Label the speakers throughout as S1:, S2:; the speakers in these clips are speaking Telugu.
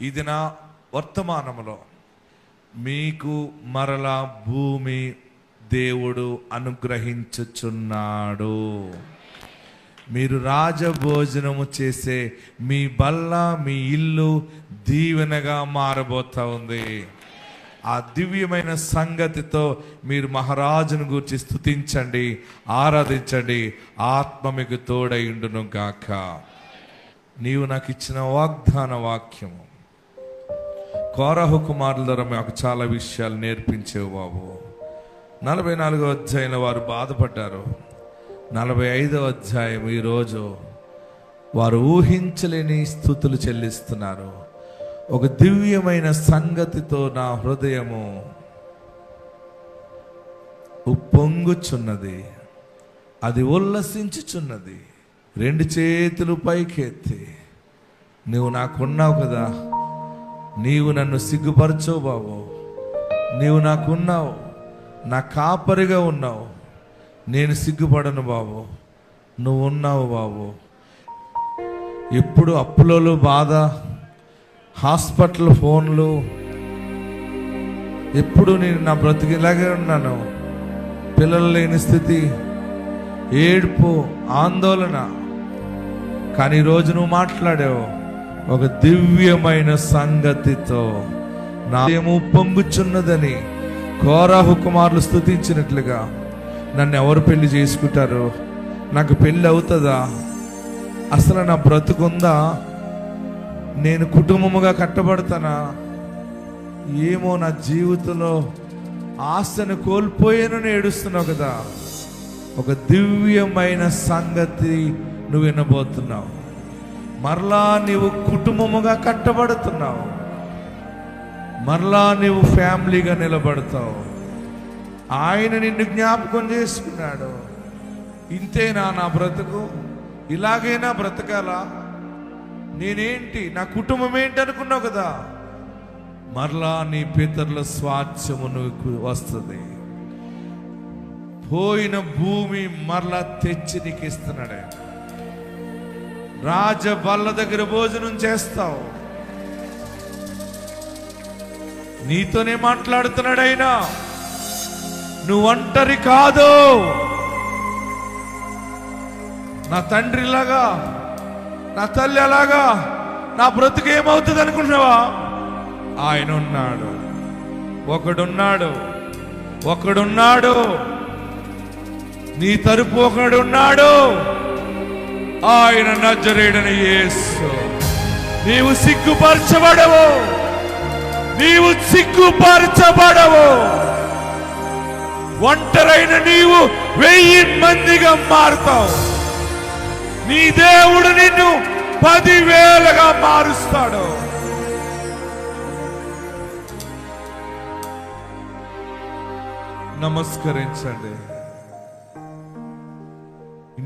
S1: ఇది నా వర్తమానములో మీకు మరలా భూమి దేవుడు అనుగ్రహించుచున్నాడు. మీరు రాజభోజనము చేసే మీ బల్ల మీ ఇల్లు దీవెనగా మారబోతా ఉంది. ఆ దివ్యమైన సంగతితో మీరు మహారాజును గురించి స్థుతించండి ఆరాధించండి ఆత్మ మీకు తోడైండును గాక. నీవు నాకు ఇచ్చిన వాగ్దాన వాక్యము కోరహు కుమారుల ద్వారా మాకు చాలా విషయాలు నేర్పించేవు బాబు. నలభై నాలుగో అధ్యాయంలో వారు బాధపడ్డారు. నలభై ఐదో అధ్యాయం ఈరోజు వారు ఊహించలేని స్థుతులు చెల్లిస్తున్నారు. ఒక దివ్యమైన సంగతితో నా హృదయము ఉప్పొంగుచున్నది. అది ఉల్లసించుచున్నది. రెండు చేతులు పైకెత్తి. నువ్వు నాకున్నావు కదా? నీవు నన్ను సిగ్గుపరచవు బాబు నీవు నాకున్నావు. నా కాపరిగా ఉన్నావు. నేను సిగ్గుపడను బాబు. నువ్వు ఉన్నావు బాబు. ఎప్పుడు అప్పులలో బాధ హాస్పిటల్ ఫోన్లు ఎప్పుడు నేను నా బ్రతికిలాగే ఉన్నాను. పిల్లలు లేని స్థితి ఏడుపు ఆందోళన. కానీ ఈరోజు నువ్వు మాట్లాడావు. ఒక దివ్యమైన సంగతితో నా పొంగుచున్నదని కోరాహు కుమారులు స్థుతించినట్లుగా నన్ను ఎవరు పెళ్ళి చేసుకుంటారు? నాకు పెళ్ళి అవుతుందా? అసలు నా బ్రతుకుందా? నేను కుటుంబముగా కట్టబడతానా? ఏమో నా జీవితంలో ఆశను కోల్పోయానని ఏడుస్తున్నావు కదా. ఒక దివ్యమైన సంగతి నువ్వు వినబోతున్నావు. మరలా నీవు కుటుంబముగా కట్టబడుతున్నావు. మరలా నీవు ఫ్యామిలీగా నిలబడతావు. ఆయన నిన్ను జ్ఞాపకం చేసుకున్నాడు. ఇంతేనా నా బ్రతుకు? ఇలాగైనా బ్రతకాలా? నేనేంటి? నా కుటుంబం ఏంటి అనుకున్నావు కదా? మరలా నీ పితరుల స్వాస్థ్యము నువ్వు వస్తుంది. పోయిన భూమి మరలా తెచ్చి నీకు ఇస్తున్నాడే రాజ బల్ల దగ్గర భోజనం చేస్తావు. నీతోనే మాట్లాడుతున్నాడు అయినా నువ్వు ఒంటరి కాదు. నా తండ్రి ఇలాగా నా తల్లి అలాగా నా బ్రతుకు ఏమవుతుంది అనుకుంటున్నావా? ఆయన ఉన్నాడు. ఒకడున్నాడు. ఒకడున్నాడు. నీ తరపు ఒకడున్నాడు. ఆయన నజరేడని యేసు. నీవు సిగ్గుపరచబడవు. నీవు సిగ్గుపరచబడవు. ఒంటరైన నీవు వెయ్యి మందిగా మారుతావు. నీ దేవుడు నిన్ను పదివేలుగా మారుస్తాడు. నమస్కరించండి.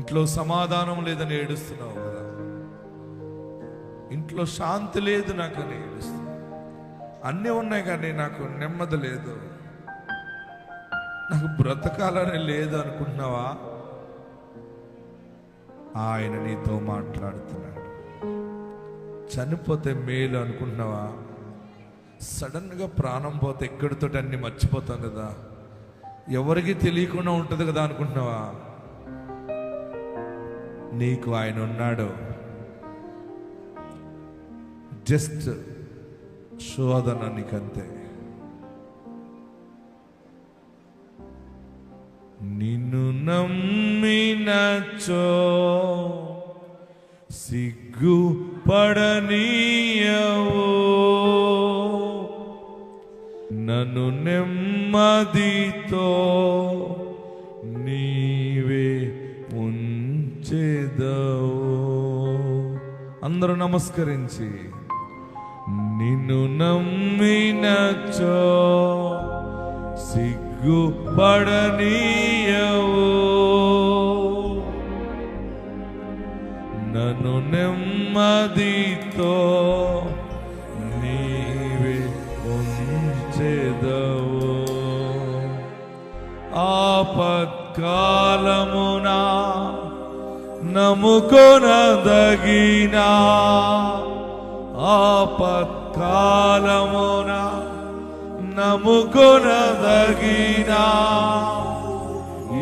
S1: ఇంట్లో సమాధానం లేదని ఏడుస్తున్నావు కదా. ఇంట్లో శాంతి లేదు నాకని ఏడుస్తున్నావు. అన్నీ ఉన్నాయి కానీ నాకు నెమ్మది లేదు. నాకు బ్రతకాలని లేదు అనుకుంటున్నావా? ఆయన నీతో మాట్లాడుతున్నాడు. చనిపోతే మేలు అనుకుంటున్నావా? సడన్గా ప్రాణం పోతే ఎక్కడితో అన్ని మర్చిపోతాం కదా. ఎవరికి తెలియకుండా ఉంటుంది కదా అనుకుంటున్నావా? నీకు ఆయన ఉన్నాడు. జస్ట్ శోధన నీకంతే. నిన్ను నమ్మినచో సిగ్గు పడనీయవో నన్ను నెమ్మదితో నీ అందరూ నమస్కరించి నిన్ను నమ్మినచో సిగ్గు పడనీయవు నన్ను నెమ్మదితో నముకొనదగిన ఆపత్కాలమున నముకొనదగినా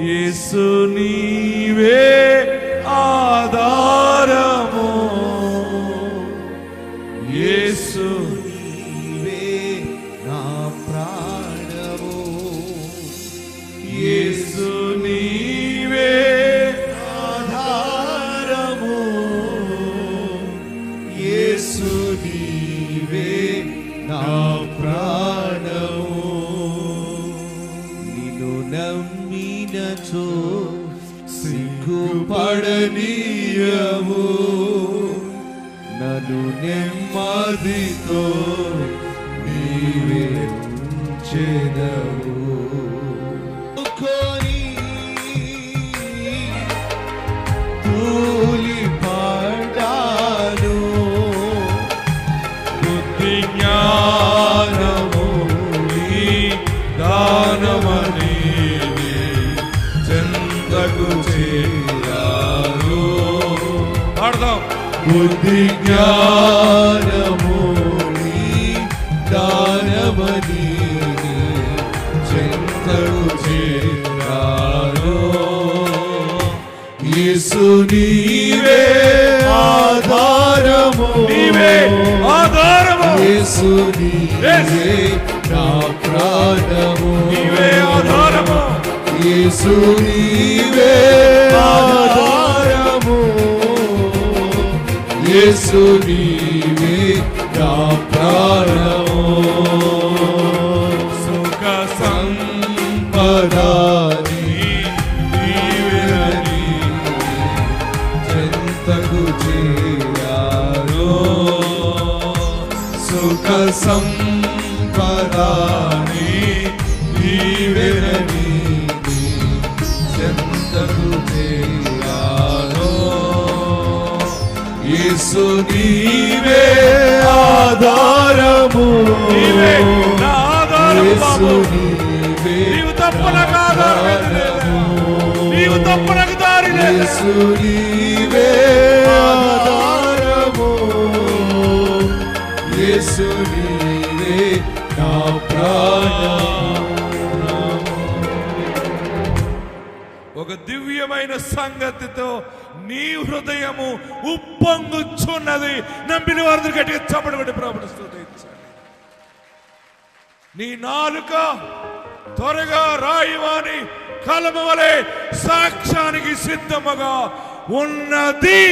S1: యేసు నీవే ఆధారము.
S2: చెదవు. కొని తూలి పడాను
S1: బుద్ధి జ్ఞానము నీ దానమని చేరారు. పాడదాం.
S2: బుద్ధి జ్ఞానము దానమని యేసు నీవే ఆధారము.
S1: నీవే ఆధారము.
S2: యేసు నీవే నా ప్రాణము.
S1: నీవే ఆధారము.
S2: యేసు నీవే ఆధారము. యేసు నీవే సంపదాని
S1: నీవెనని
S2: చెంతకు చేరాను యేసు నీవే ఆధారము.
S1: నీవే నా ఆధారము బాబు.
S2: నీవే
S1: నీవు తప్ప నాకు ఆధారం ఏది లేదు. నీవు తప్ప నాకు దారి లేదు
S2: నీవే నా
S1: ఒక దివ్యమైన సంగతితో నీ హృదయము ఉప్పొంగుచున్నది. నమ్మిన వారిని గట్టిగా చప్పటి ప్రభుని నీ నాలుక త్వరగా రాయివాని కలమ వలె సాక్ష్యానికి సిద్ధముగా ఉన్నది.